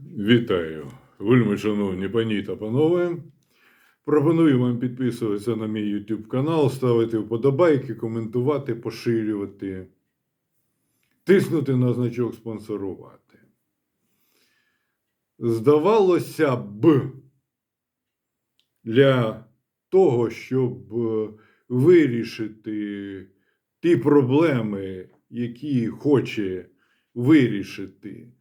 Вітаю, вельми шановні пані та панове. Пропоную вам підписуватися на мій YouTube канал, ставити вподобайки, коментувати, поширювати, тиснути на значок спонсорувати. Здавалося б, для того, щоб вирішити ті проблеми, які хоче вирішити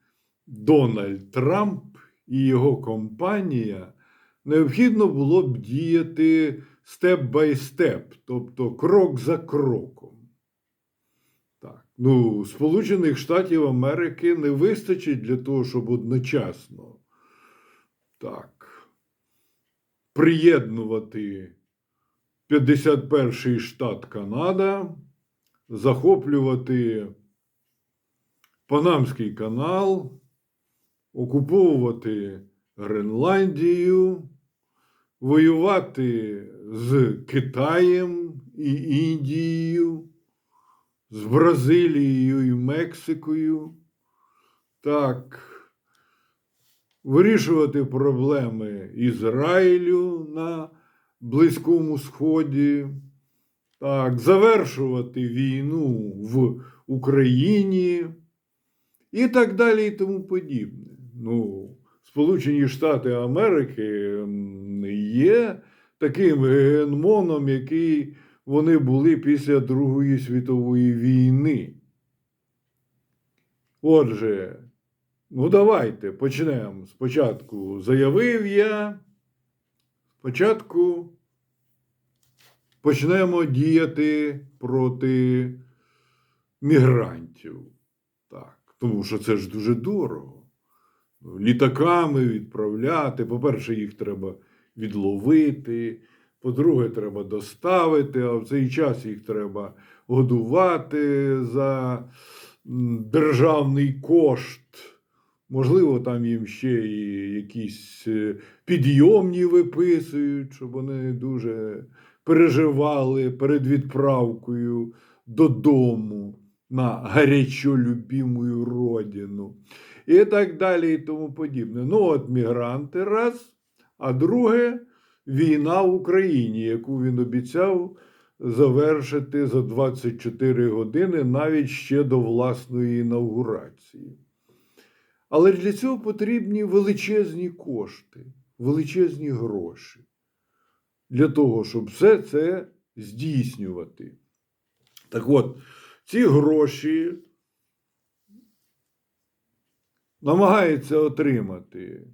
Дональд Трамп і його компанія, необхідно було б діяти степ бай степ, тобто крок за кроком. Так. Ну, Сполучених Штатів Америки не вистачить для того, щоб одночасно так, приєднувати 51-й штат Канада, захоплювати Панамський канал, окуповувати Гренландію, воювати з Китаєм і Індією, з Бразилією і Мексикою. Так, вирішувати проблеми Ізраїлю на Близькому Сході, так, завершувати війну в Україні і так далі і тому подібне. Ну, Сполучені Штати Америки є таким гегемоном, який вони були після Другої світової війни. Отже, ну давайте почнемо. Спочатку заявив я. Спочатку почнемо діяти проти мігрантів. Так, тому що це ж дуже дорого. Літаками відправляти. По-перше, їх треба відловити. По-друге, треба доставити, а в цей час їх треба годувати за державний кошт. Можливо, там їм ще і якісь е, підйомні виписують, щоб вони дуже переживали перед відправкою додому на гарячо любимую родину. І так далі, і тому подібне. Ну, от мігранти раз, а друге війна в Україні, яку він обіцяв завершити за 24 години, навіть ще до власної інаугурації. Але для цього потрібні величезні кошти, величезні гроші для того, щоб все це здійснювати. Так от, ці гроші намагається отримати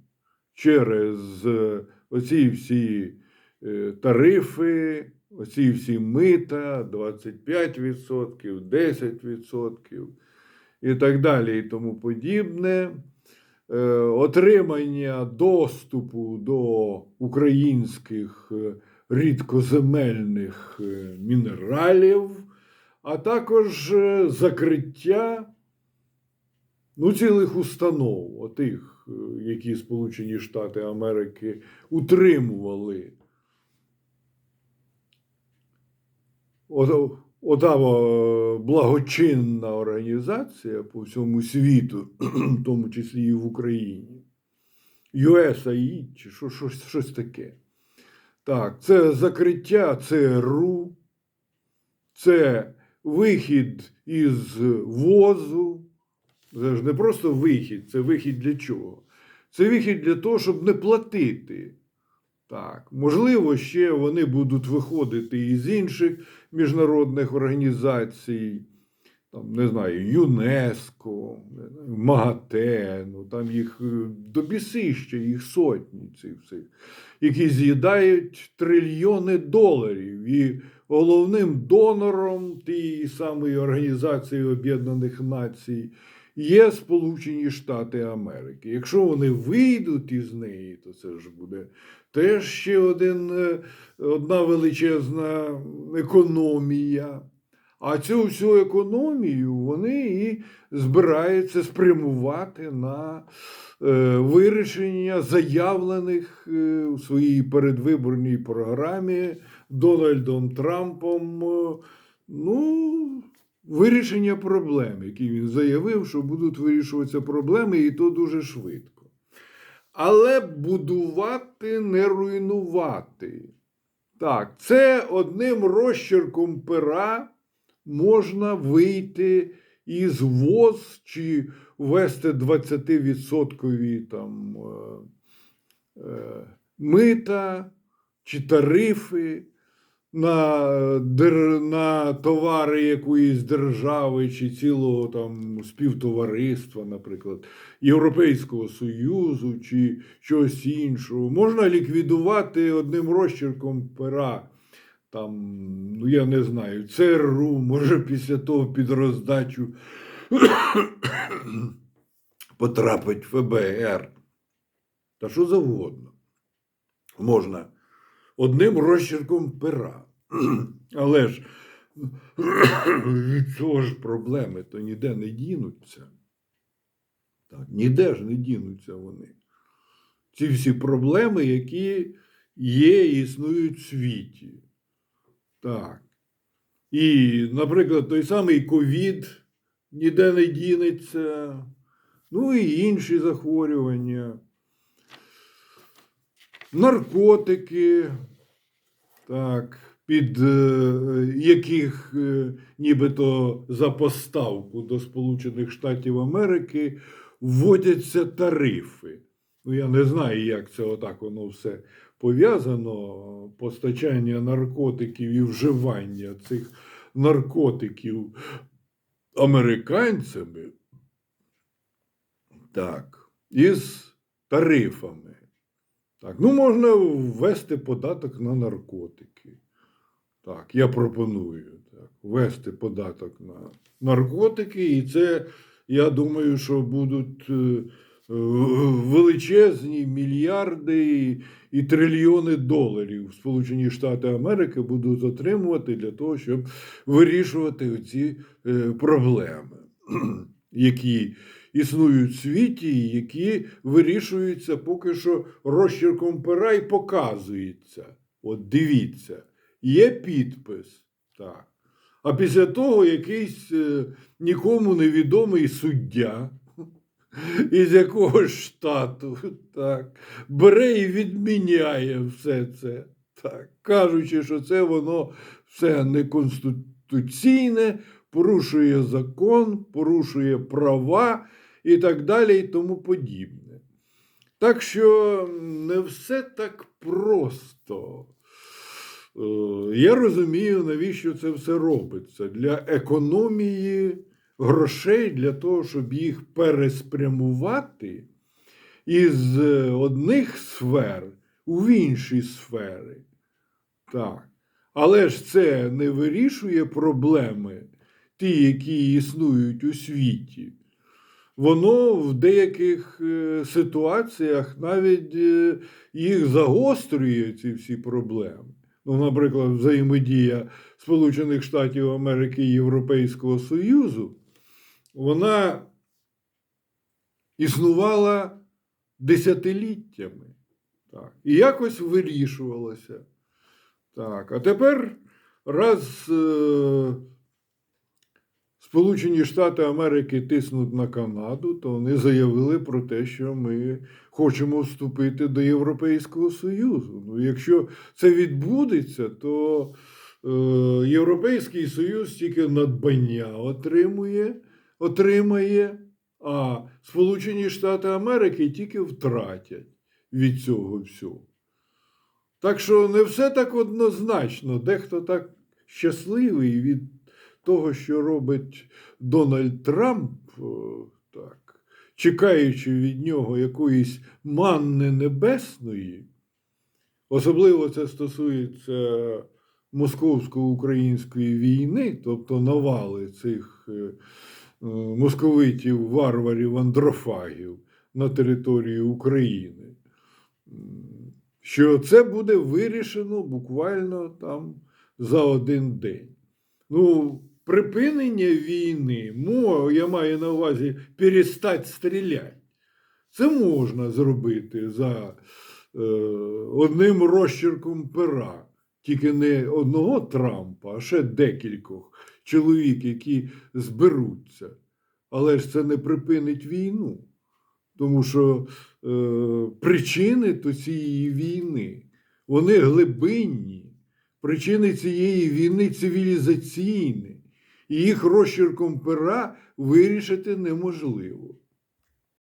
через е, оці всі е, тарифи, оці всі мита, 25%, 10% і так далі, і тому подібне. Е, Отримання доступу до українських рідкоземельних мінералів, а також закриття ну, цілих установ, отих, е, які Сполучені Штати Америки утримували. Ото- Ота благочинна організація по всьому світу, в тому числі і в Україні. USAID чи що, щось, щось таке. Так, це закриття ЦРУ, це вихід із возу. Це ж не просто вихід, це вихід для чого? Це вихід для того, щоб не платити. Так, можливо, ще вони будуть виходити із інших міжнародних організацій, там, не знаю, ЮНЕСКО, МАГАТЕ, ну там їх е, до бісища, їх сотні цих всіх, які з'їдають трильйони доларів. І головним донором тієї самої Організації Об'єднаних Націй є Сполучені Штати Америки. Якщо вони вийдуть із неї, то це ж буде теж ще один, е, одна величезна економія. А цю всю економію вони і збираються спрямувати на е, вирішення заявлених е, у своїй передвиборній програмі Дональдом Трампом. Ну, вирішення проблем, які він заявив, що будуть вирішуватися проблеми, і то дуже швидко. але будувати, не руйнувати. Так, це одним розчерком пера можна вийти із ВОЗ чи ввести 20% там, е, е, мита чи тарифи на, дер- на товари якоїсь держави чи цілого там співтовариства, наприклад, Європейського Союзу чи чогось іншого. Можна ліквідувати одним розчерком пера. Там, ну я не знаю, ЦРУ, може після того під роздачу потрапить ФБР. Та що завгодно. Можна одним розчерком пера. Але ж від цього ж проблеми то ніде не дінуться. Так, ніде ж не дінуться вони. Ці всі проблеми, які є і існують в світі. Так. І, наприклад, той самий ковід ніде не дінеться, ну і інші захворювання, наркотики, так, під е, яких е, нібито за поставку до Сполучених Штатів Америки вводяться тарифи. Ну, я не знаю, як це отак воно все пов'язано. Постачання наркотиків і вживання цих наркотиків американцями. Так, із тарифами. Так, ну можна ввести податок на наркотики. Так, я пропоную так, ввести податок на наркотики, і це, я думаю, що будуть е, е, величезні мільярди і, трильйони доларів Сполучені Штати Америки будуть отримувати для того, щоб вирішувати ці е, проблеми, які існують в світі, які вирішуються поки що розчерком пера і показується. От дивіться, є підпис. Так. А після того якийсь е, нікому невідомий суддя, із якого штату, так, бере і відміняє все це, так, кажучи, що це воно все неконституційне, порушує закон, порушує права і так далі, і тому подібне. Так що не все так просто. Е, Я розумію, навіщо це все робиться для економії грошей, для того, щоб їх переспрямувати із е, одних сфер у інші сфери. Так. Але ж це не вирішує проблеми, ті, які існують у світі. Воно в деяких е, ситуаціях навіть е, їх загострює, ці всі проблеми. Ну, наприклад, взаємодія Сполучених Штатів Америки і Європейського Союзу, вона існувала десятиліттями. Так, і якось вирішувалося. Так, а тепер раз е, Сполучені Штати Америки тиснуть на Канаду, то вони заявили про те, що ми хочемо вступити до Європейського Союзу. Ну, якщо це відбудеться, то е, Європейський Союз тільки надбання отримує, отримає, а Сполучені Штати Америки тільки втратять від цього всього. Так що не все так однозначно. Дехто так щасливий від того, що робить Дональд Трамп, так, чекаючи від нього якоїсь манни небесної, особливо це стосується московсько-української війни, тобто навали цих е, е, московитів, варварів, андрофагів на території України. Що це буде вирішено буквально там за один день. Ну, припинення війни, я маю на увазі перестати стріляти. Це можна зробити за е, одним розчерком пера, тільки не одного Трампа, а ще декількох чоловік, які зберуться. Але ж це не припинить війну. Тому що е, причини до цієї війни вони глибинні. Причини цієї війни цивілізаційні, їх розчерком пера вирішити неможливо.